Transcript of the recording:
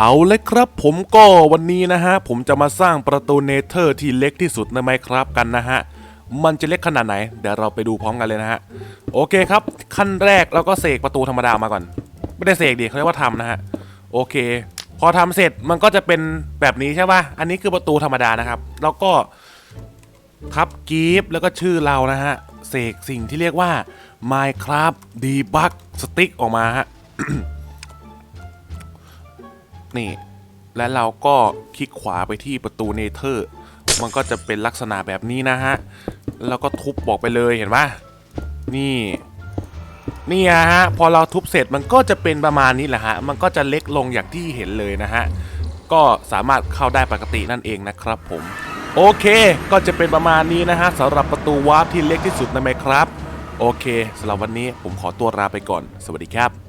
เอาเลยครับผมก็วันนี้นะฮะ ผมจะมาสร้างประตูเนเธอร์ที่เล็กที่สุดในไมครับกันนะฮะ มันจะเล็กขนาดไหน เดี๋ยวเราไปดูพร้อมกันเลยนะฮะ โอเคครับ ขั้นแรกเราก็เสกประตูธรรมดามาก่อน ไม่ได้เสกดิเขาเรียกว่าทำนะฮะ โอเค พอทำเสร็จมันก็จะเป็นแบบนี้ใช่ป่ะ อันนี้คือประตูธรรมดานะครับ แล้วก็ทับกีฟแล้วก็ชื่อเรานะฮะ เสกสิ่งที่เรียกว่า Minecraft Debug Stick ออกมาฮะ นี่ และเราก็คลิกขวาไปที่ประตูเนเธอร์ มันก็จะเป็นลักษณะแบบนี้นะฮะ แล้วก็ทุบบอกไปเลยเห็นปะนี่นี่ฮะ พอเราทุบเสร็จมันก็จะเป็นประมาณนี้แหละฮะ มันก็จะเล็กลงอย่างที่เห็นเลยนะฮะ ก็สามารถเข้าได้ปกตินั่นเองนะครับผม โอเค ก็จะเป็นประมาณนี้นะฮะสำหรับประตูวาร์ปที่เล็กที่สุดนะไหมครับ โอเคสำหรับวันนี้ผมขอตัวลาไปก่อน สวัสดีครับ